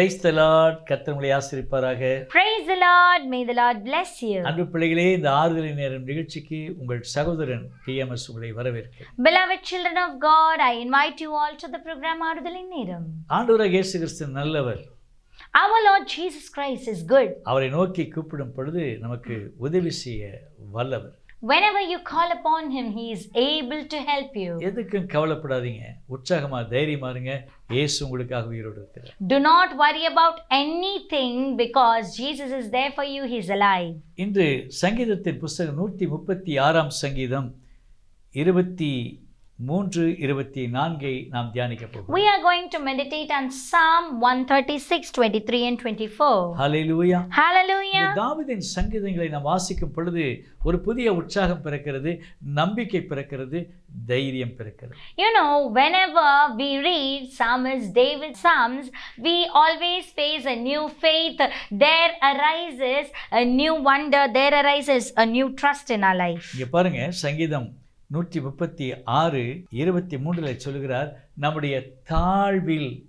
Price the Lord கர்த்தர் உங்களை ஆசிரிப்பாராக Praise the Lord. May the Lord bless you. அன்பு பிள்ளைகளே இந்த ஆறுதலின் நேரம் நிகழ்ச்சிக்கு உங்கள் சகோதரன் டிஎம்எஸ் உங்களை வரவேற்கிறேன் Beloved children of God, I invite you all to the program Arudalin Neram. ஆண்டவராக இயேசு கிறிஸ்து நல்லவர் Our Lord Jesus Christ is good. அவரை நோக்கி கூப்பிடும் பொழுது நமக்கு உதவி செய்ய வல்லவர் Whenever you call upon Him, He is able to help you. எதுக்கும் கவலைப்படாதீங்க உற்சாகமா தைரியமா இருங்க இயேசு உங்களுக்காக உயிரோடு இருக்கிறார் Do not worry about anything because Jesus is there for you. He is alive. இன்று சங்கீதத்தின் புஸ்தகம் நூற்றி முப்பத்தி ஆறாம் சங்கீதம் இருபத்தி மூன்று இருபத்தி நான்கை நாம் தியானிக்க போகிறோம் We are going to meditate on Psalm 136, 23, and 24. ஹalleluya இந்த Hallelujah. தாவீதின் சங்கீதங்களை நாம் வாசிக்கும் பொழுது ஒரு புதிய உற்சாகம் பிறக்கிறது நம்பிக்கை பிறக்கிறது தைரியம் பிறக்கிறது You know, whenever we read Psalmist David's Psalms, we always face a new faith. There arises a new wonder. There arises a new trust in our life. இங்க பாருங்க சங்கீதம் நூற்றி முப்பத்தி ஆறு இருபத்தி மூன்றில் சொல்கிறார் நம்முடைய தாழ்வில்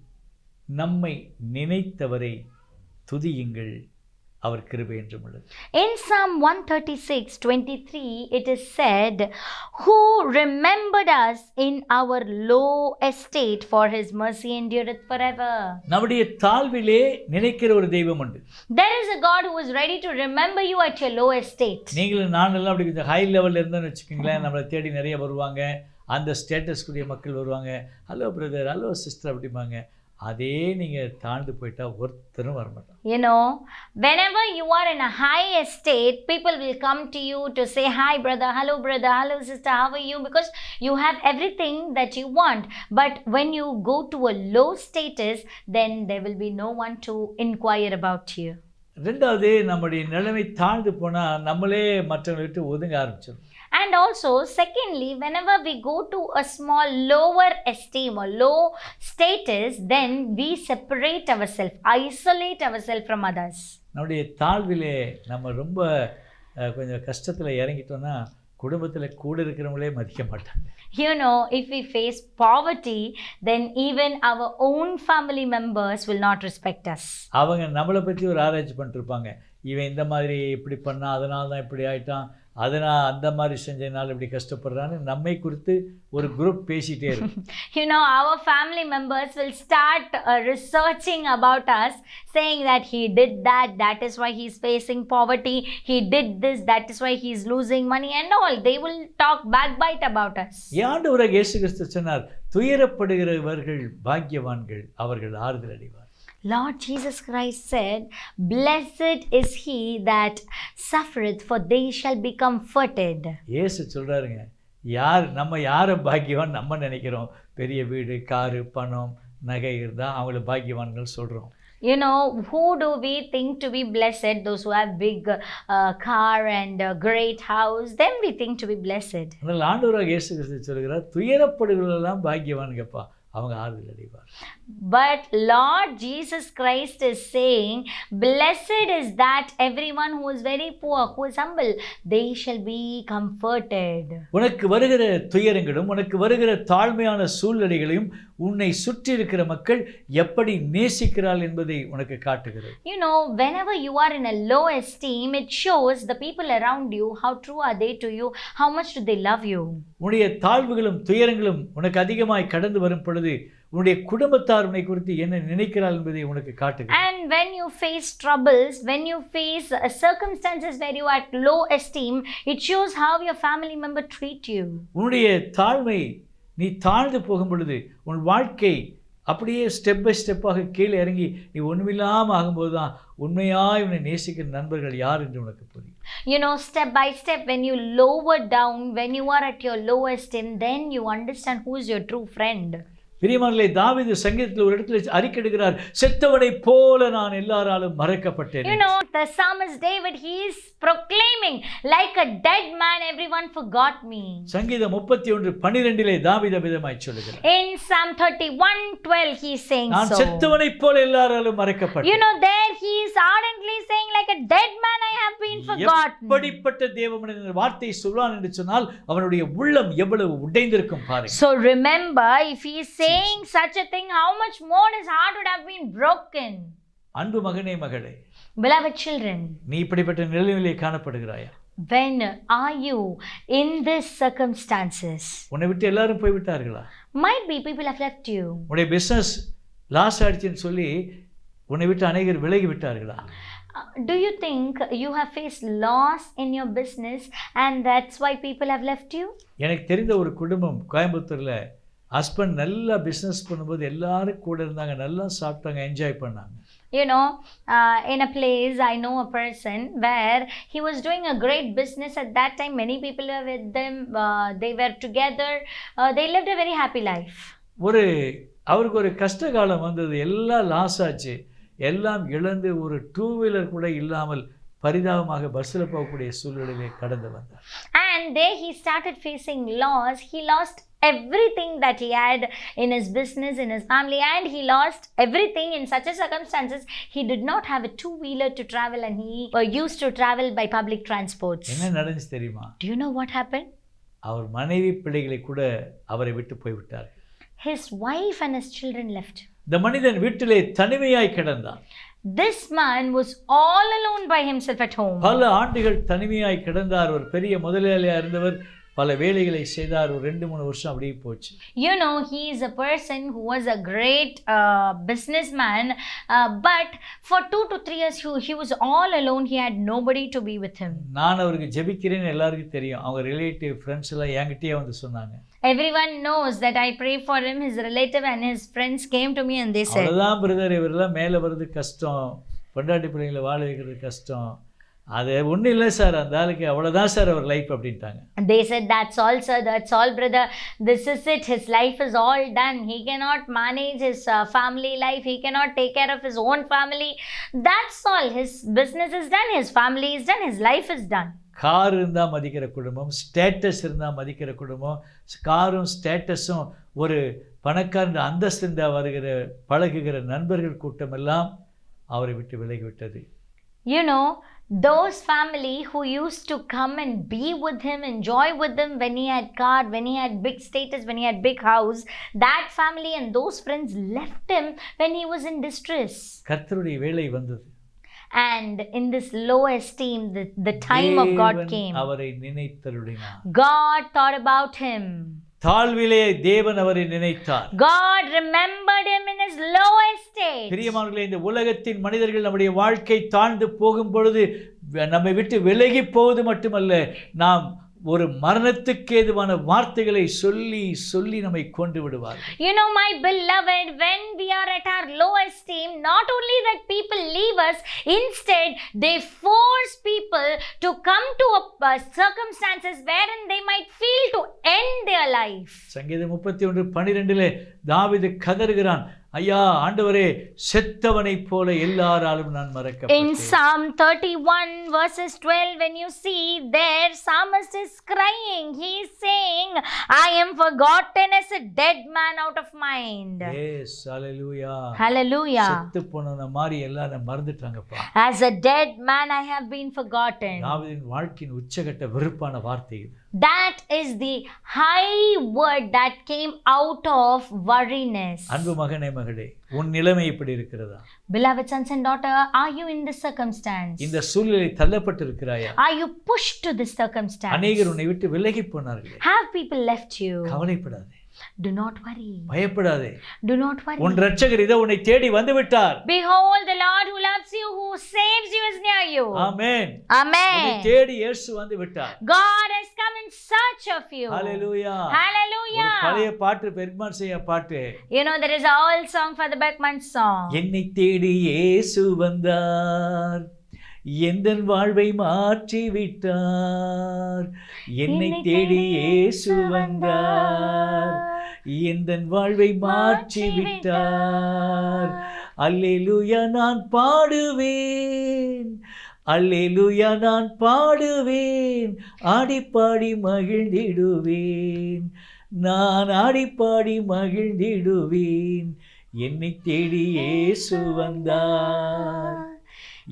நம்மை நினைத்தவரை துதியுங்கள். அவர் கிருபை என்றும் உள்ளது. In Psalm 136 23, it is said, Who remembered us in our low estate, for his mercy endureth forever. நம்முடைய தாழ்விலே நினைக்கிற ஒரு தெய்வம் உண்டு. There is a God who is ready to remember you at your low estate. நீங்களும் நானெல்லாம் அப்படி கொஞ்சம் high லெவலில் இருந்தோம்னு வச்சுக்கோங்களேன். நம்மளை தேடி நிறைய வருவாங்க. அந்த ஸ்டேட்டஸ்க்குரிய மக்கள் வருவாங்க. ஹலோ பிரதர் ஹலோ சிஸ்டர் அப்படிம்பாங்க. அதே நீங்கள் தாழ்ந்து போயிட்டா ஒருத்தரும் வரமாட்டான் know, whenever you are in a high estate, people will come to you to say, Hi, brother, hello, brother, hello, sister, how are you? Because you have everything that you want. But when you go to a low status, then there will be no one to inquire about you. ரெண்டாவது நம்முடைய நிலைமை தாழ்ந்து போனால் நம்மளே மற்றவங்களை விட்டு ஒதுங்க ஆரம்பிச்சிடும் And also, secondly, whenever we go to a small lower esteem or low status, then we separate ourselves, isolate ourselves from others. நம்முடைய தாழ்விலே நம்ம ரொம்ப கொஞ்சம் கஷ்டத்தில் இறங்கிட்டோம்னா குடும்பத்தில் கூட இருக்கிறவங்களே மதிக்க மாட்டாங்க You know, if we face poverty, then even our own family members will not respect us. அவங்க நம்மளை பற்றி ஒரு ஆராய்ச்சி பண்ணிருப்பாங்க இவன் இந்த மாதிரி இப்படி பண்ணா அதனால தான் இப்படி ஆயிட்டான் அதனால் அந்த மாதிரி செஞ்சதுனால இப்படி கஷ்டப்படுறான்னு நம்மை குறித்து ஒரு குரூப் பேசிகிட்டே இருக்கும் You know, our family members will start uh, researching about us, saying that he did that, that is why he's facing poverty, he did this, that is why he's losing money, and all. They will talk backbite about us. ஆண்டவராக இயேசு கிறிஸ்து சொன்னார் துயரப்படுகிறவர்கள் பாக்கியவான்கள் அவர்கள் ஆறுதல் அடைவார் Lord Jesus Christ said, Blessed is he that suffereth, for they shall be comforted. இயேசு சொல்றாருங்க யார் நம்ம யாரை பாக்கியவான் நம்ம நினைக்கிறோம் பெரிய வீடு காரு பணம் நகை இருந்தால் அவங்கள பாக்கியவான்கள் சொல்கிறோம் You know, who do we think to be blessed? Those who have big uh, car and a great house, then we think to be blessed. அதனால் ஆண்டவராக இயேசு கிறிஸ்து சொல்கிறார் துயரப்படுகிறவர்களெல்லாம் பாக்கியவான்கப்பா அவங்க ஆறுதல் அடைவார் But Lord Jesus Christ is saying, Blessed is that everyone who is very poor, who is humble, they shall be comforted. உனக்கு வருகிற துயரங்களும் உனக்கு வருகிற தாழ்மையான சூழ்நிலைகளையும் உன்னை சுற்றி இருக்கிற மக்கள் எப்படி நேசிக்கிறாள் என்பதை உனக்கு காட்டுகிறது You know, whenever you are in a low esteem, it shows the people around you how true are they to you, how much do they love you. உன்னுடைய தாழ்வுகளும் துயரங்களும் உனக்கு அதிகமாய் கடந்து வரும் பொழுது உன்னுடைய குடும்பத்தார் உன்னை குறித்து என்ன நினைக்கிறாள் என்பதை உனக்கு when you face troubles, when you face uh, circumstances where you are at low esteem, it shows how your family member treat you. உன்னுடைய தாழ்மை நீ தாழ்ந்து போகும் பொழுது உன் வாழ்க்கை அப்படியே ஸ்டெப் பை ஸ்டெப்பாக கீழே இறங்கி நீ ஒன்றுமில்லாமல் ஆகும்போது தான் உண்மையாய் உன்னை நேசிக்கிற நண்பர்கள் யார் என்று உனக்கு புரியும் You know, step by step, when you lower down, when you are at your lowest esteem, then you understand who is your true friend. பிரியமானே தாவீது சங்கீதத்தில் ஒரு இடத்துல அறிக்கையிடுகிறார் செத்தவனைப் போல நான் எல்லாராலும் மறைக்கப்பட்டேன் You know, the psalmist David, he is proclaiming, like a dead man, everyone forgot me. சங்கீதம் முப்பத்தி ஒன்று பன்னிரெண்டிலே தாவீத விதமாய் சொல்லுகிறார் In Psalm 31 12, he is saying நான் so. செத்தவனைப் போல எல்லாராலும் You மறைக்கப்பட்டேன் know, there he is ardently saying, like a dead man, I have been forgotten. எப்படிப்பட்ட தேவமனிதன் இந்த வார்த்தையை சொல்வான் என்று சொன்னால் அவனுடைய உள்ளம் எவ்வளவு உடைந்திருக்கும் பாருங்க So remember, if he is saying saying such a thing, how much more his heart would have been broken. அன்பு மகனே மகளே Beloved children, நீ இப்படிப்பட்ட நிலையிலே காணப்படுகிறாயா when are you in these circumstances? உன்னை விட்டு எல்லாரும் போய்விட்டார்களா Might be people have left you. உன்னுடைய பிஸ்னஸ் லாஸ் ஆயிடுச்சுன்னு சொல்லி உன்னை விட்டு அநேகர் விலகி விட்டார்களா Uh, Do you think you have faced loss in your business and that's why people have left you? எனக்கு தெரிந்த ஒரு குடும்பம் கோயம்புத்தூரில் ஹஸ்பண்ட் நல்லா பிஸ்னஸ் பண்ணும்போது எல்லாரும் கூட இருந்தாங்க நல்லா சாப்பிட்டாங்க என்ஜாய் பண்ணாங்க You know, uh, in a place, I know a person where he was doing a great business at that time. Many people were with them, uh, they were together, uh, they lived a very happy life. ஒரு அவருக்கு ஒரு கஷ்ட காலம் வந்தது எல்லாம் loss ஆச்சு எல்லாம் இழந்து ஒரு டூ வீலர் கூட இல்லாமல் பரிதாபமாக பஸ்ஸில் போகக்கூடிய சூழ்நிலையிலே கடந்து வந்தார் And there he started facing loss. He lost everything that he had in his business, in his family, and he lost everything in such a circumstances. He did not have a two wheeler to travel, and he uh, used to travel by public transports. Do you know what happened? அவர் மனைவி பிள்ளைகளை கூட அவரை விட்டு போய்விட்டார் His wife and his children left. இந்த மனிதன் வீட்டிலே தனிமையாய் கிடந்தான் This man was all alone by himself at home. பல ஆண்டுகள் தனிமையாய் கிடந்தார் ஒரு பெரிய முதலாளியா இருந்தவர் பல வேலைகளை செய்தார் ஒரு ரெண்டு மூணு வருஷம் அப்படியே போச்சு know, he is a person who was a great uh, businessman, uh, but for two to three years, he, he was all alone. He had nobody to be with him. நான் அவருக்கு ஜெபிக்கிறேன்னு எல்லாருக்கும் தெரியும் அவங்க ரிலேட்டிவ் ஃப்ரெண்ட்ஸ் எல்லாம் என்கிட்டயே வந்து சொன்னாங்க knows that I pray for him. His relative and his friends came to me and they said, அவ்வளோதான் பிரதர் இவரெல்லாம் மேலே வர்றது கஷ்டம் பொண்டாட்டி பிள்ளைங்களை வாழ வைக்கிறது கஷ்டம் அது ஒன்றும் இல்லை சார் அந்த ஆளுக்கு அவ்வளோதான் சார் அவர் லைஃப் அப்படின்ட்டாங்க They said, That's all, sir. That's all, brother. This is it. His life is all done. He cannot manage his uh, family life. He cannot take care of his own family. That's all. His business is done. His family is done. His life is done. Car இருந்தால் மதிக்கிற குடும்பம் status இருந்தால் மதிக்கிற குடும்பம் காரும் ஸ்டேட்டஸும் ஒரு பணக்காரன் அந்தஸ்து இருந்தால் வருகிற பழகுகிற நண்பர்கள் கூட்டம் எல்லாம் அவரை விட்டு விலகிவிட்டது You know, those family who used to come and be with him, enjoy with him when he had car, when he had big status, when he had big house, that family and those friends left him when he was in distress. கர்த்தருடைய வேலை வந்தது And in this low esteem, the, the time of God தேவன் came. அவரை நினைத்தருளினார் God thought about him. தாழ்விலே தேவன் அவரை நினைத்தார் God remembered him in his low estate. பிரியமானவர்களே இந்த உலகத்தின் மனிதர்கள் நம்முடைய வாழ்க்கை தாழ்ந்து போகும் பொழுது நம்மை விட்டு விலகி போவது மட்டுமல்ல நாம் ஒரு மரணத்துக்கு ஏதுவான வார்த்தைகளை சொல்லி சொல்லி நம்மை கொண்டு விடுவார்கள் You know, my beloved, when we are at our low esteem, not only that people leave us, instead, they force people to come to a, uh, circumstances wherein they might feel to end life. சங்கீதம் முப்பத்தி ஒன்று பனிரெண்டிலே தாவிது கதறுகிறான் ஐயா ஆண்டவரே செத்தவனைப் போல எல்லாராலும் நான் In மறக்கப்பட்டேன் Psalm 31, verses 12, when you see there, psalmist is crying. He is saying, I am forgotten as a dead man out of mind. Yes, hallelujah. Hallelujah. செத்து போனவன மாதிரி எல்லாரும் மறந்துட்டாங்கப்பா As a dead man, I have been forgotten. தாவீதின் வாழ்க்கையின் உச்சகட்ட வெறுப்பான வார்த்தை இது That is the high word that came out of worriness. அன்பு மகனே மகளே உன் நிலைமை இப்படி இருக்கிறதா Beloved sons and daughter, are you in this circumstance? இந்த சூழ்நிலை தள்ளப்பட்டு இருக்கிறாயா Are you pushed to this circumstance? அநேகர் உன்னை விட்டு விலகி போனார்களே Have people left you? கவலைப்படாதே Do not worry. பயப்படாதே Do not worry. உன் ரட்சகர் இதோ உன்னை தேடி வந்து விட்டார் Behold, the Lord who loves you, who saves you, is near you. உன்னை Amen. தேடி இயேசு வந்து விட்டார் God has search of you. ஹalleluya ஒரு Hallelujah. பழைய பாட்டு பெருமான் செய்ய பாட்டு. You know, there is a old song for the Beckman song. என்னை தேடி இயேசு வந்தார். எந்த வாழ்வை மாற்றி விட்டார் என்னை தேடி இயேசு வந்தார். எந்த வாழ்வை மாற்றி விட்டார் அல்லேலூயா நான் பாடுவேன். அல்லேலூயா நான் பாடுவேன். ஆடிப்பாடி மகிழ்ந்திடுவேன். நான் ஆடிப்பாடி மகிழ்ந்திடுவேன். என்னை தேடி இயேசு வந்தார்.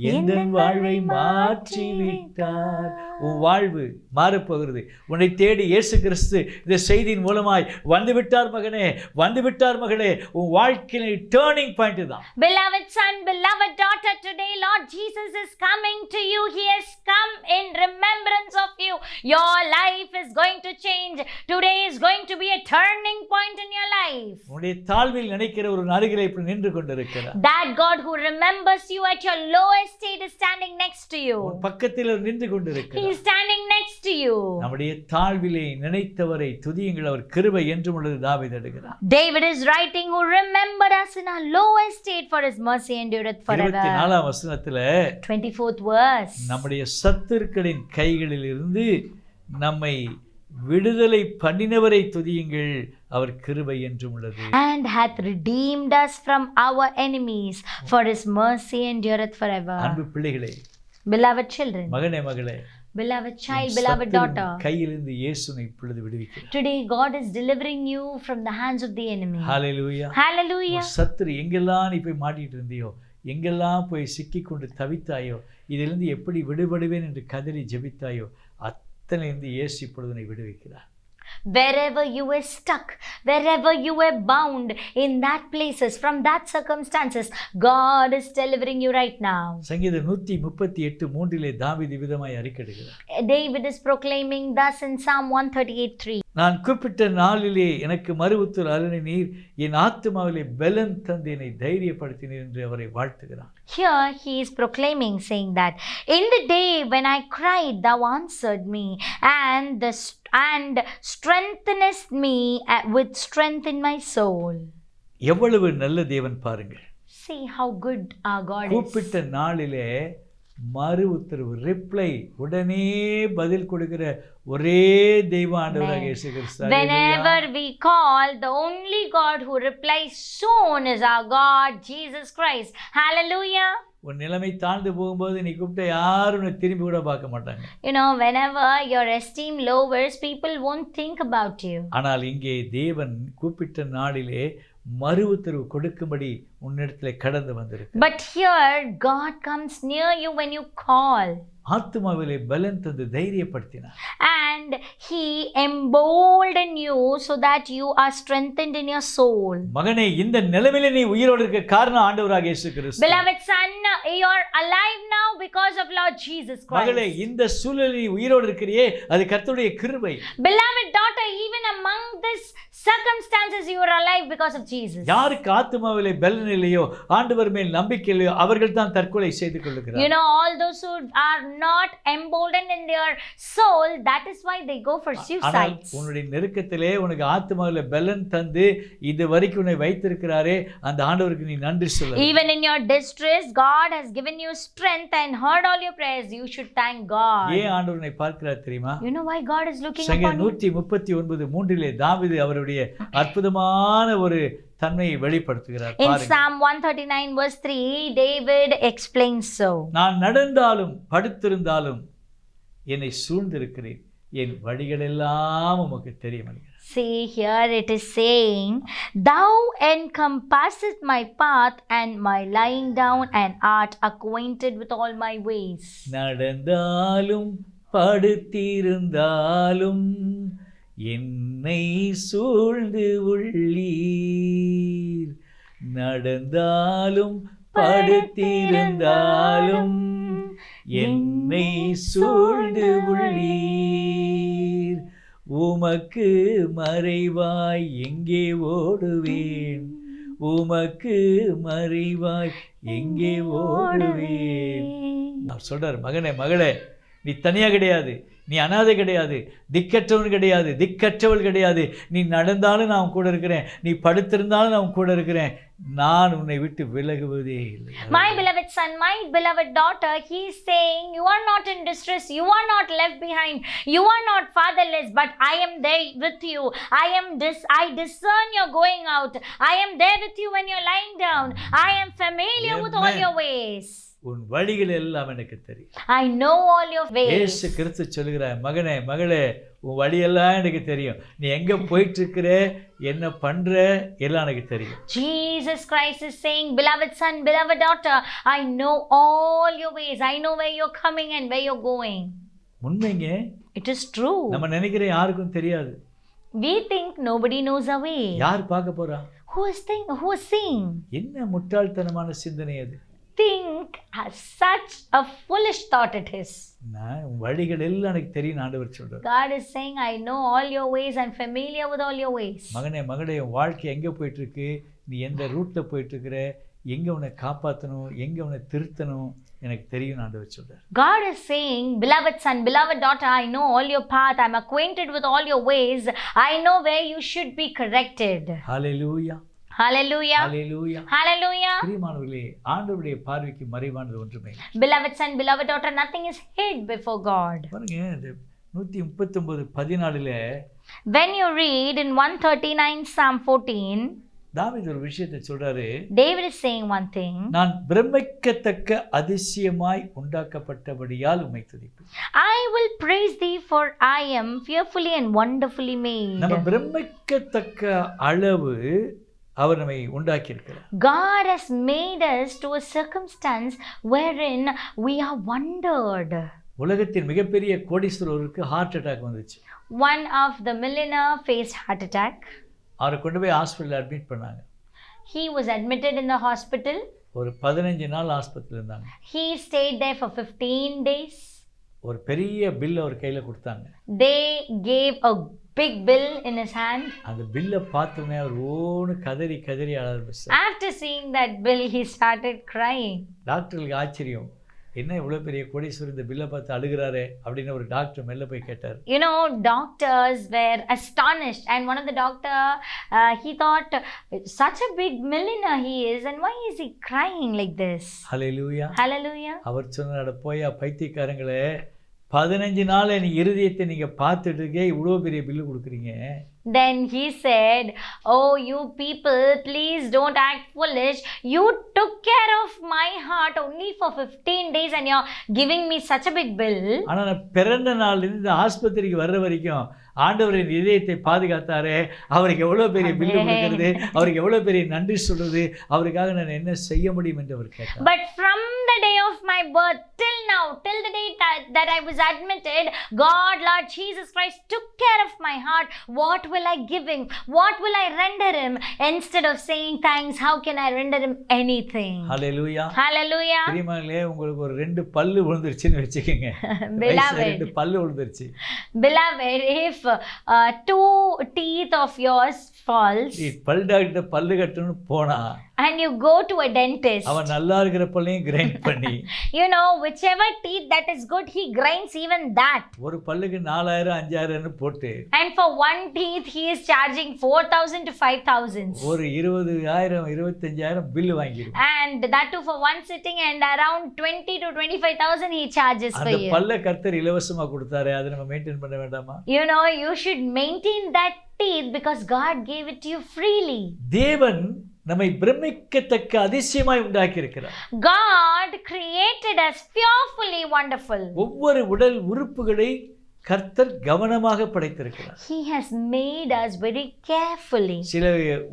எந்த வாழ்வை மாற்றி விட்டார் உன் வாழ்வு மாறப்போகிறது உன்னை தேடி இயேசு கிறிஸ்து இந்த செய்தியின் மூலமாய் வந்துவிட்டார் மகனே வந்துவிட்டார் மகளே உன் வாழ்க்கையில் டேர்னிங் பாயிண்ட் தான் Beloved son, beloved daughter, today Lord Jesus is coming to you. He has come in remembrance of you. Your life is going to change. Today is going to be a turning point in your life. உன்னுடைய தாழ்வில் நினைக்கிற ஒரு அருகிலே இப்படி நின்று கொண்டிருக்கிறார் That God who remembers you at your lowest state is standing next to you. பக்கத்தில் நின்று He கொண்டிருக்கிறார் is standing next to you. நம்முடைய தாழ்விலே நினைத்தவரை துதியுங்கள் அவர் கிருபை என்றும் உள்ளது தாவீது எடுக்கிறார் David is writing, who remembered us in our lowest state, for his mercy endureth forever. நாலாம் வசனத்துல 24th verse. நம்முடைய சத்துருக்களின் கைகளில் இருந்து நம்மை விடுதலை பண்ணினவரை துதியுங்கள் அவர் கிருபை என்றும் உள்ளது and hath redeemed us from our enemies, for his mercy endureth forever. அன்பு பிள்ளைகளே Beloved children, மகனே மகளே beloved child, beloved daughter, கையிலிருந்து இயேசுனை இப்பொழுது விடுவிக்கிறார் today God is delivering you from the hands of the enemy. Hallelujah. உன் சத்துரு எங்கெல்லாம் நீ போய் மாட்டிட்டு இருந்தியோ எங்கெல்லாம் போய் சிக்கி கொண்டு தவித்தாயோ இதிலிருந்து எப்படி விடுபடுவேன் என்று கதறி ஜெபித்தாயோ அத்தனையிலிருந்து இயேசு இப்பொழுது விடுவிக்கிறார் Wherever you were stuck, wherever you were bound in that places, from that circumstances, God is delivering you right now. சங்கீதம் நூற்றி முப்பத்தி எட்டு மூன்றிலே தாவீது விதமாய் அறிக்கையிடுகிறார் David is proclaiming thus in Psalm 138 3. நான் கூப்பிட்ட நாளிலே எனக்கு மறு உத்தர் அருளினீர் என் ஆத்துமாவிலே பலன் தந்து என்னை தைரியப்படுத்தினீர் என்று அவரை வாழ்த்துகிறான் Here he is proclaiming, saying that, In the day when I cried, thou answered me, and the st- and strengthenest me uh, with strength in my soul. எவ்வளவு நல்ல தேவன் பாருங்கள் See how good our God is. கூப்பிட்ட நாளிலே மறு உத்தரவு reply உடனே பதில் கொடுக்கிற ஒரே தெய்வ ஆண்டவராக இயேசு கிறிஸ்து. Whenever we call, the only God who replies soon is our God, Jesus Christ. Hallelujah. உன் நிலைமை தாழ்ந்து போகும்போது நீ கூப்பிட்ட யாரும் திரும்பி கூட பார்க்க மாட்டாங்க You know, whenever your esteem lowers, people won't think about you. ஆனால் இங்கே தேவன் கூப்பிட்ட நாளிலே மறு உத்தரவு கொடுக்கும்படி உன்னிடத்தில் கடந்து வந்திருக்கு But here, God comes near you when you call. ஆத்மாவிலே பலன் தந்து தைரியப்படுத்தினார் and he embolden you so that you are strengthened in your soul. மகனே இந்த நிலைமையில நீ உயிரோடு இருக்க காரணம் ஆண்டவராக இயேசு கிறிஸ்து Beloved son, you're alive now because of Lord Jesus மகளே Christ. இந்த சூழலில் உயிரோடு இருக்கிறியே அது கர்த்தருடைய கிருபை Beloved daughter, even among this circumstances, you are alive because of Jesus. யாருக்கு ஆத்மாவிலே பலன் இல்லையோ ஆண்டவர் மேல் நம்பிக்கை இல்லையோ அவர்கள் தான் தற்கொலை செய்து கொள்ளுகிறார் You know, all those who are not emboldened in their soul, that is why they go for ஆனால் suicides. உன்னுடைய நெருக்கத்திலே உனக்கு ஆத்மாவில பலன் தந்து இது வரைக்கும் உன்னை வைத்திருக்கிறாரே அந்த ஆண்டவருக்கு நீ நன்றி சொல்ல Even in your distress, God has given you strength and heard all your prayers. You should thank God. ஏன் ஆண்டவர் உன்னை பார்க்கிறார் தெரியுமா You know why God is looking சங்க upon you? நூற்றி முப்பத்தி ஒன்பது மூன்றிலே தாவீது அவருடைய அற்புதமான ஒரு தன்மையை வெளிப்படுத்துகிறார் In Psalm 139, verse 3, David explains so. நான் நடந்தாலும் படுத்திருந்தாலும் என்னை சூழ்ந்திருக்கிறேன் என் வழிகளெல்லாம் உமக்கு தெரியும். See, here it is saying, Thou encompassest my path and my lying down, and art acquainted with all my ways. நடந்தாலும் படுத்திருந்தாலும் என்னை சூழ்ந்து உள்ளீர். நடந்தாலும் படுத்திருந்தாலும் என்னை சூழ்ந்து உள்ளீர். உமக்கு மறைவாய் எங்கே ஓடுவேன்? உமக்கு மறைவாய் எங்கே ஓடுவேன்? அவர் சொல்றார் மகனே மகளே நீ தனியா கிடையாது. நீ அனாதை கிடையாது திக்கற்றவன் கிடையாது திக்கற்றவள் கிடையாது நீ நடந்தாலும் நான் கூட இருக்கிறேன் நீ படுத்திருந்தாலும் நான் கூட இருக்கிறேன் நான் உன்னை விட்டு விலகுவதே இல்லை My beloved son, my beloved daughter, he is saying, You are not in distress, you are not left behind, you are not fatherless, but I am there with you. I am this, I discern your going out. I am there with you when you're lying down. I am familiar with all Amen. உன் வழிகள் எல்லாம் எனக்கு தெரியும் I know all your ways. ஏசு கிறிஸ்து சொல்லுகிறார் மகனே மகளே உன் வழியெல்லாம் எனக்கு தெரியும் நீ எங்க போயிட்டு இருக்கிற என்ன பண்ற எல்லாம் எனக்கு தெரியும் Jesus Christ is saying, Beloved son, beloved daughter, I know all your ways. I know where you're coming and where you're going. உண்மைங்க It is true. நம்ம நினைக்கிற யாருக்கும் தெரியாது We think nobody knows our way. யார் பார்க்க போறா Who is think who is seeing? என்ன முட்டாள்தனமான சிந்தனை அது Think as such a foolish thought it is. நான் உன் வழிகள் எல்லாம் எனக்கு தெரியும் ஆண்டவர் சொல்றார் God is saying, I know all your ways, I'm familiar with all your ways. மகனே மகளே வாழ்க்கை எங்கே போயிட்டு இருக்கு நீ எந்த ரூட்ல போயிட்டு இருக்கிற எங்க உன்னை காப்பாற்றணும் எங்க உன்னை திருத்தணும் எனக்கு தெரியும் ஆண்டவர் சொல்றார் God is saying, Beloved son, beloved daughter, I know all your path, I'm acquainted with all your ways, I know where you should be corrected. Hallelujah Hallelujah. பிரியமானவர்களே ஆண்டவருடைய பார்வைக்கு மறைவானது ஒன்றுமே. Beloved son, beloved daughter, nothing is hid before God. பாருங்க இந்த நூற்றி முப்பத்தொம்பது பதினாலில் When you read in 139 Psalm 14, தாவீது ஒரு விஷயத்தை சொல்றாரு David is saying one thing நான் பிரமிக்கத்தக்க அதிசயமாய் உண்டாக்கப்பட்டபடியால் உம்மை துதிப்பேன் I will praise thee, for I am fearfully and wonderfully made. நம்ம பிரமிக்கத்தக்க அளவு அவர் நம்மை உண்டாக்கி இருக்கிறார் God has made us to a circumstance wherein we are wondered. உலகத்தின் மிகப்பெரிய கோடீஸ்வரருக்கு ஹார்ட் அட்டாக் வந்துச்சு One of the millionaire faced heart attack. அவரை கொண்டு போய் ஹாஸ்பிட்டலில் அட்மிட் பண்ணாங்க He was admitted in the hospital. ஒரு பதினஞ்சு நாள் ஆஸ்பத்திரியில் இருந்தாங்க He stayed there for 15 days. ஒரு பெரிய பில் அவர் கையில் கொடுத்தாங்க They gave a big bill in his hand. அந்த பில்லை பார்த்தோன்னே அவர் ஓன்னு கதறி கதறி அழ ஆரம்பிச்சார் After seeing that bill, he started crying. டாக்டர்களுக்கு ஆச்சரியம் என்ன இவ்வளோ பெரிய கோடீஸ்வரர் இந்த பில்லை பார்த்து அழுகிறாரே அப்படின்னு ஒரு டாக்டர் மெல்ல போய் கேட்டார் You know, doctors were astonished, and one of the doctor, uh, he thought, such a big millionaire he is, and why is he crying like this? Hallelujah Hallelujah. அவர் சொன்னாட போயா பைத்தியக்காரங்களே பதினஞ்சு நாள் நீ இருதயத்தை நீங்கள் பார்த்துட்டு இருக்கே இவ்வளோ பெரிய பில்லு கொடுக்குறீங்க Then he said, Oh, you people, please don't act foolish. You took care of my heart only for 15 days, and you're giving me such a big bill. ஆனால் நான் பிறந்த நாள்லேருந்து இந்த ஆஸ்பத்திரிக்கு வர்ற வரைக்கும் ஆண்டவரின் இதயத்தை பாதுகாத்தாரே அவருக்கு எவ்வளோ பெரிய பில்லு Amen. கொடுக்கறது அவருக்கு எவ்வளோ பெரிய நன்றி சொல்றது அவருக்காக நான் என்ன செய்ய முடியும் என்று அவர் கேட்டார் from the day of my birth till now, till the day that, that I was admitted, God, Lord Jesus Christ, took care of my heart. What will I give Him? What will I render Him? Instead of saying thanks, how can I render Him anything? Hallelujah Hallelujah. பிரியமாங்களே உங்களுக்கு ஒரு ரெண்டு பல்லு விழுந்துருச்சுன்னு வச்சுக்கோங்க ரெண்டு பல்லு விழுந்துருச்சு beloved, if if two teeth of yours falls பல் doctor பல்லு கட்டணும்னு போனால் and you go to a dentist, அவன் நல்லா இருக்கிற பல்லையும் கிரைண்ட் பண்ணி you know, whichever teeth that is good, he grinds even that. ஒரு பல்லுக்கு நாலாயிரம் அஞ்சாயிரம்னு போட்டு And for one teeth, he is charging 4,000 to 5,000. ஒரு இருபது ஆயிரம் இருபத்தஞ்சாயிரம் பில்லு வாங்கிடும் And that too for one sitting and around 20 to 25,000 he charges for அந்த you. பல்ல கர்த்தர் இலவசமா கொடுத்தாரு அதை நம்ம மெயின்டைன் பண்ண வேண்டாமா You know, you should maintain that teeth because God gave it to you freely. தேவன் நம்மை பிரமிக்கத்தக்க அதிசயமாய் உண்டாக்கி இருக்கிறார் God created us fearfully wonderful. ஒவ்வொரு உடல் உறுப்புகளை கர்த்தர் கவனமாக படைத்திருக்கிறார் He has made us very carefully. சில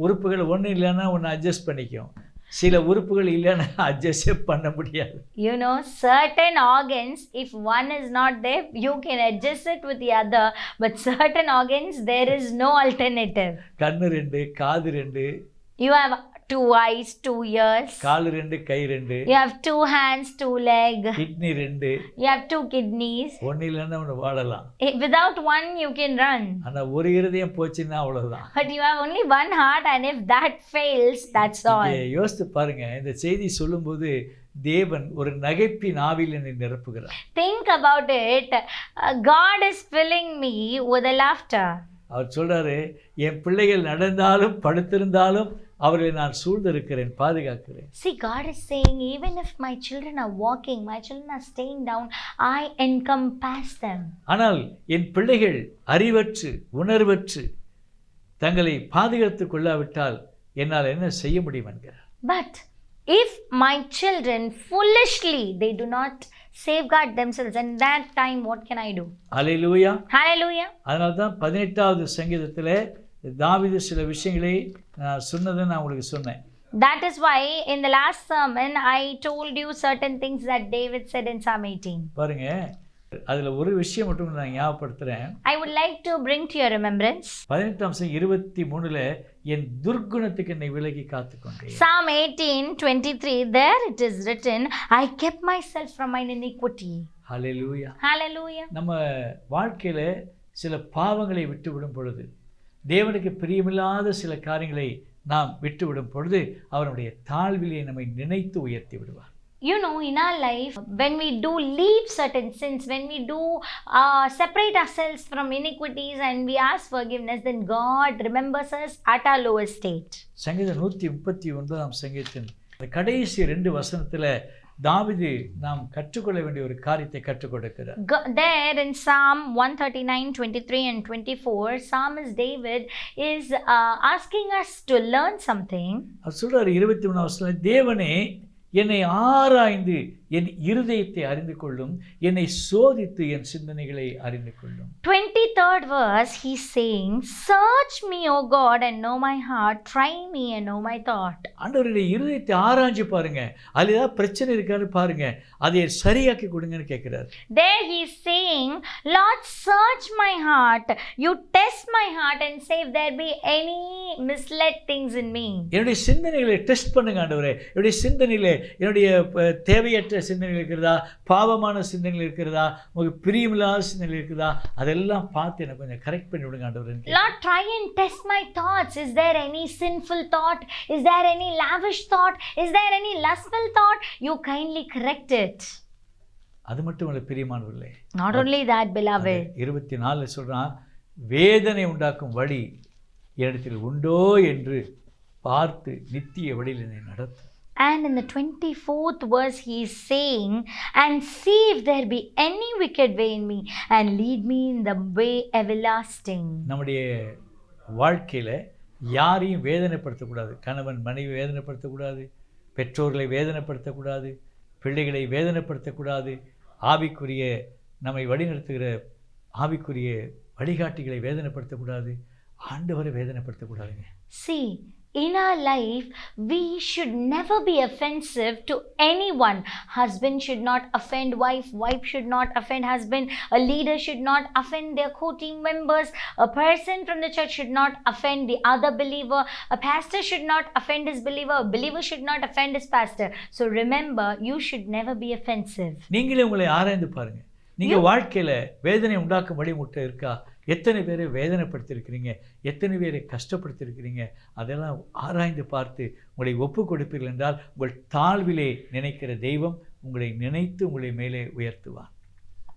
உறுப்புகள் ஒண்ணு இல்லைன்னா ஒன்று அட்ஜஸ்ட் பண்ணிக்கும் சில உறுப்புகள் இல்லைன்னா அட்ஜஸ்டே பண்ண முடியாது You know, certain organs, if one is not there, you can adjust it with the other. But certain organs, there is no alternative. கண்ணு ரெண்டு காது ரெண்டு You have two eyes, two ears. காலு ரெண்டு கை ரெண்டு You have two hands, two legs. Kidney ரெண்டு You have two kidneys. ஒன்று இல்லைன்னா ஒன்று வாழலாம் Eh, Without one, you can run. ஆனா ஒரு இருதயம் போச்சுன்னா அவ்வளவுதான் But you have only one heart, and if that fails, that's all. இங்கே யோசித்து பாருங்க இந்த செய்தி சொல்லும்போது தேவன் ஒரு நகைப்பின் ஆவியில் என்னை நிரப்புகிறார் Think about it. Uh, God is filling me with a laughter. அவர் சொல்றாரு என் பிள்ளைகள் நடந்தாலும் படுத்திருந்தாலும் அவர்களை நான் சூழ்ந்திருக்கிறேன் பாதுகாக்கிறேன் See, God is saying, even if my children are walking, my children are staying down, I encompass them. ஆனால் என் பிள்ளைகள் அறிவற்று உணர்வற்று தங்களை பாதுகாத்துக் கொள்ளாவிட்டால் என்னால் என்ன செய்ய முடியும் என்கிறார் But if my children foolishly they do not safeguard themselves, and that time what can I do? Hallelujah Hallelujah. அதனால தான் பதினெட்டாவது சங்கீதத்தில் தாவீது சில விஷயங்களை நான் சொன்னதை நான் உங்களுக்கு சொன்னேன் That is why in the last sermon I told you certain things that David said in Psalm 18. பாருங்க அதில் ஒரு விஷயம் மட்டும் நான் ஞாபகப்படுத்துகிறேன் I would like to bring to your remembrance பதினெட்டாம் வருஷம் இருபத்தி மூணுல என் துர்க்குணத்துக்கு என்னை விலகி காத்துக்கொண்டேன் Psalm 18 23. There it is written, I kept myself from mine iniquity. Hallelujah Hallelujah. நம்ம வாழ்க்கையில சில பாவங்களை விட்டு விடும் பொழுது தேவனுக்கு பிரியமில்லாத சில காரியங்களை நாம் விட்டுவிடும் பொழுது அவருடைய தாழ்விலே நம்மை நினைத்து உயர்த்தி விடுவார் You know, in our life, when we do leave certain sins, when we do uh, separate ourselves from iniquities and we ask forgiveness, then God remembers us at our lowest state. சங்கீதம் நூற்றி முப்பத்தி ஒன்பதாம் சங்கீதத்தின் கடைசி ரெண்டு வசனத்துல தாவிது நாம் கற்றுக்கொள்ள வேண்டிய ஒரு காரியத்தை கற்றுக் கொடுக்கிறார் there in Psalm 139, 23, and 24, Psalmist David is uh, asking us to learn something. அவர் சொல்றாரு இருபத்தி மூணாம் வருஷம் தேவனே என்னை ஆராய்ந்து என் இருதயத்தை அறிந்து கொள்ளும் என்னை சோதித்து என் சிந்தனைகளை அறிந்து கொள்ளும் 23rd verse, he's saying, Search me, O God, and know my heart. Try me and know my thought. ஆண்டவருடைய இருதயத்தை ஆராய்ஞ்சு பாருங்க அதுல ஏதாவது பிரச்சனை இருக்கான்னு பாருங்க அதை சரியாக்கி கொடுங்கன்னு கேட்கிறார் he's saying, Lord, search my heart. You test my heart and say if there be any misled things in me. என்னுடைய சிந்தனைகளை டெஸ்ட் பண்ணுங்க ஆண்டவரே என்னுடைய சிந்தனையில என்னுடைய அஹ், சிந்தனைகள் இருக்கிறதா பாவமான சிந்தனைகள் இருக்கிறதா உங்களுக்கு பிரியமில்லாத சிந்தனைகள் இருக்குதா அதெல்லாம் பார்த்து எனக்கு கொஞ்சம் கரெக்ட் பண்ணி விடுங்க ஆண்டவரே Lord, try and test my thoughts. Is there any sinful thought? Is there any lavish thought? Is there any lustful thought? You kindly correct it. அது மட்டும் இல்லை பிரியமானவர்களே Not only that, beloved. இருபத்தி நாலில் சொல்றான் வேதனை உண்டாக்கும் வழி என்னிடத்தில் உண்டோ என்று பார்த்து நித்திய வழியில் என்னை நடத்து And in the 24th verse, he is saying, And see if there be any wicked way in me, and lead me in the way everlasting. நம்முடைய வாழ்க்கையில் யாரையும் வேதனைப்படுத்தக்கூடாது. கணவன் மனைவி வேதனைப்படுத்தக்கூடாது. பெற்றோர்களை வேதனைப்படுத்தக்கூடாது. பிள்ளைகளை வேதனைப்படுத்தக்கூடாது. ஆவிக்குரிய நம்மை வழிநடத்துகிற ஆவிக்குரிய வழிகாட்டிகளை வேதனைப்படுத்தக்கூடாது. ஆண்டவரை வேதனைப்படுத்தக்கூடாதுங்க. See, in our life, we should never be offensive to anyone. Husband should not offend wife, wife should not offend husband, a leader should not offend their co team members, a person from the church should not offend the other believer, a pastor should not offend his believer, a believer should not offend his pastor. So remember, you should never be offensive. நீங்களே உங்களை ஆராய்ந்து பாருங்க நீங்க வாழ்க்கையில வேதனை உண்டாக்கும் வழி முட்டை இருக்கா எத்தனை பேரை வேதனைப்படுத்தியிருக்கிறீங்க? எத்தனை பேரை கஷ்டப்படுத்தியிருக்கிறீங்க? அதெல்லாம் ஆராய்ந்து பார்த்து உங்களை ஒப்பு கொடுப்பீர்கள் என்றால் உங்கள் தாழ்விலே நினைக்கிற தெய்வம் உங்களை நினைத்து உங்களை மேலே உயர்த்துவார்.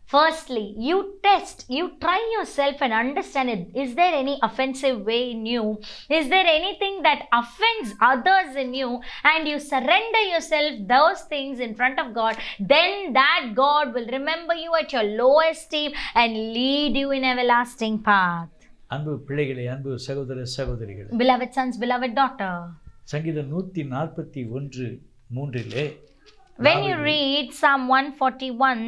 Firstly, you test, you try yourself and understand it. Is there any offensive way in you? Is there anything that offends others in you? And you surrender yourself those things in front of God, then that God will remember you at your lowest state and lead you in everlasting path. அன்பு பிள்ளைகளே அன்பு சகோதர சகோதரிகளே Beloved sons, beloved daughter, சங்கீதம் நூற்றி நாற்பத்தி ஒன்று மூன்றிலே when you read Psalm 141,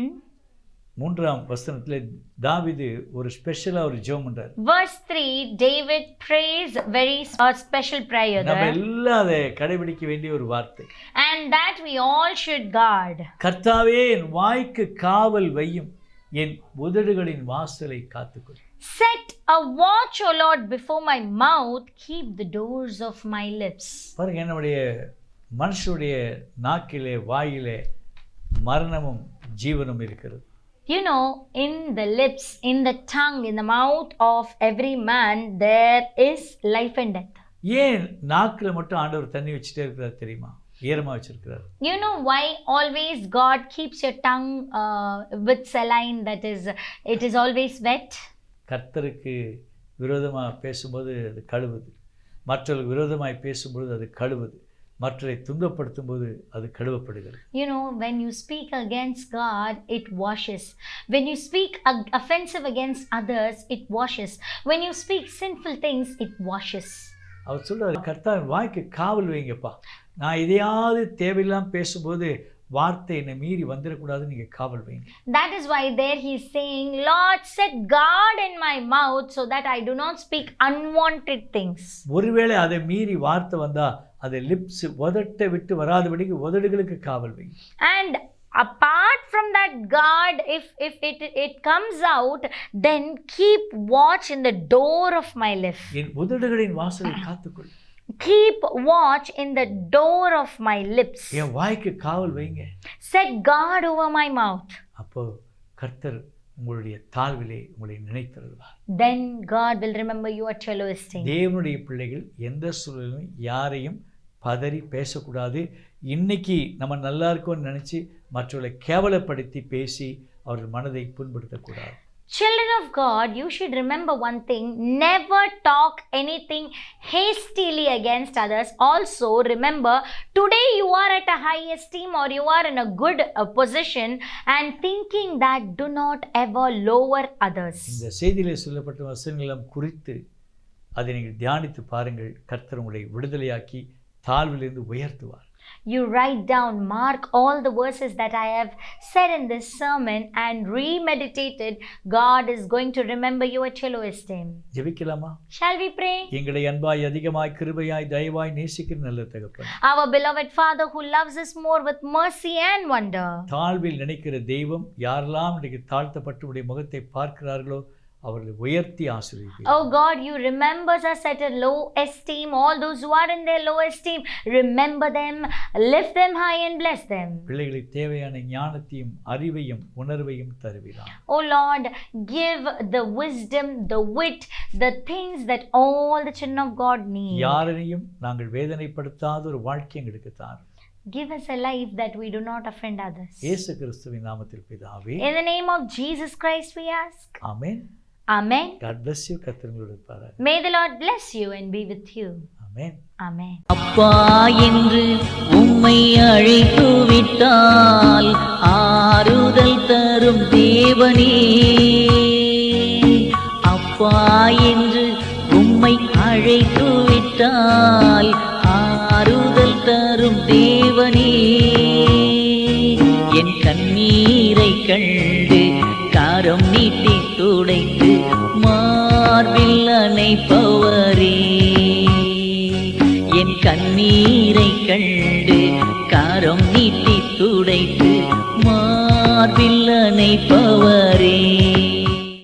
மூன்றாம் வசனத்தில் தாவிது ஒரு ஸ்பெஷலாக ஒரு ஜெபம் பண்றார் verse 3, David prays very a special prayer நம்ம. எல்லாம் அதை கடைபிடிக்க வேண்டிய ஒரு வார்த்தை and that we all should guard. கர்த்தாவே என் வாய்க்கு காவல் வையும் என் உதடுகளின் வாசலை காத்துக்கொள் Set a watch, O Lord, before my mouth, keep the doors of my lips. பாருங்க நம்முடைய மனுஷனுடைய நாக்கிலே வாயிலே மரணமும் ஜீவனும் இருக்கிறது You know, in the lips, in the tongue, in the mouth of every man, there is life and death. ஏன் நாக்கில் மட்டும் ஆண்டவர் தண்ணி வச்சுட்டே இருக்கிறார் தெரியுமா ஈரமாக வச்சிருக்கிறார் You know why always God keeps your tongue uh, with saline, that is, it is always wet? கர்த்தருக்கு விரோதமாக பேசும்போது அது கழுவுது மற்றவர்களுக்கு விரோதமாய் பேசும்பொழுது அது கழுவுது மற்றவரை துன்பப்படுத்தும் போது அது கழுவப்படுகிறது You know, when you speak against God, it washes. When you speak offensive against others, it washes. When you speak sinful things, it washes. அவர் சொல்றாரு கர்த்தா வாய்க்கு காவல் வைங்கப்பா நான் எதையாவது தேவையில்லாம பேசும்போது வார்த்தை என்னை மீறி வந்துடக்கூடாதுன்னு நீங்கள் காவல் வைங்க is why there he is saying, Lord, set guard in my mouth so that I do not speak unwanted things. ஒருவேளை அதை மீறி வார்த்தை வந்தா அதை லிப்ஸ் உதட்டை விட்டு வராதபடிக்கு உதடுகளுக்கு காவல் வைங்க And apart from that guard if if it it comes out then keep watch in the door of my lips என் உதடுகளின் வாசலை காத்துக்கொள் keep watch in the door of my lips என் வாய்க்கு காவல் வைங்க set guard over my mouth அப்போ கர்த்தர் உங்களுடைய தாழ்விலே உங்களை நினைத்திருவார் then god will remember you at your lowest state தேவனுடைய பிள்ளைகள் எந்த சூழலிலும் யாரையும் பதறி பேசக்கூடாது இன்னைக்கு நம்ம நல்லா இருக்கோம்னு நினச்சி மற்றவர்களை கேவலப்படுத்தி பேசி அவர்கள் மனதை புண்படுத்தக்கூடாது Children of God, you should remember one thing never talk anything hastily against others. Also, remember today you are at a high esteem or you are in a good uh, position and thinking that do not ever lower others. இந்த செய்தியிலே சொல்லப்பட்ட வசனங்களும் குறித்து அதை நீங்கள் தியானித்து பாருங்கள் கர்த்தர் உங்களை விடுதலையாக்கி தாழ்விலிருந்து உயர்த்துவார் You write down, mark all the verses that I have said in this sermon and remeditated. God is going to remember you at your lowest time. ஜெபிக்கலாமா Shall we pray? எங்களை அன்பாய் அதிகமாய் கிருபையாய் தயவாய் நேசிக்கிற நல்ல தகப்பன் Our beloved Father who loves us more with mercy and wonder. தாழ்வில் நினைக்கிற தெய்வம் யாரெல்லாம் இன்றைக்கு தாழ்த்தப்பட்டு உடைய முகத்தை பார்க்கிறார்களோ அவர்களை உயர்த்தி ஆசிரியர் Oh God, you remember us at a low esteem. All those who are in their low esteem, remember them, lift them high and bless them. பிள்ளைகளுக்கு தேவையான ஞானத்தையும் அறிவையும் உணர்வையும் தருகிறான் Oh Lord, give the wisdom, the wit, the things that all the children of God need. யாரையும் நாங்கள் வேதனைப்படுத்தாத ஒரு வாழ்க்கை எங்களுக்கு தாரும் Give us a life that we do not offend others. In the name of Jesus Christ, we ask. Amen Amen. God bless you கத்திரங்களோடு இருப்பாரு May the Lord bless you and be with you. Amen Amen. அப்பா என்று உம்மை அழைத்து விட்டால் ஆறுதல் தரும் தேவனே அப்பா என்று உம்மை அழைத்து விட்டால் ஆறுதல் தரும் தேவனே என் கண்ணீரை கண்டு மார்பில் அணைப்பவரே என் கண்ணீரை கண்டு காரம் நீட்டி துடைத்து மார்பில் அணைப்பவரே.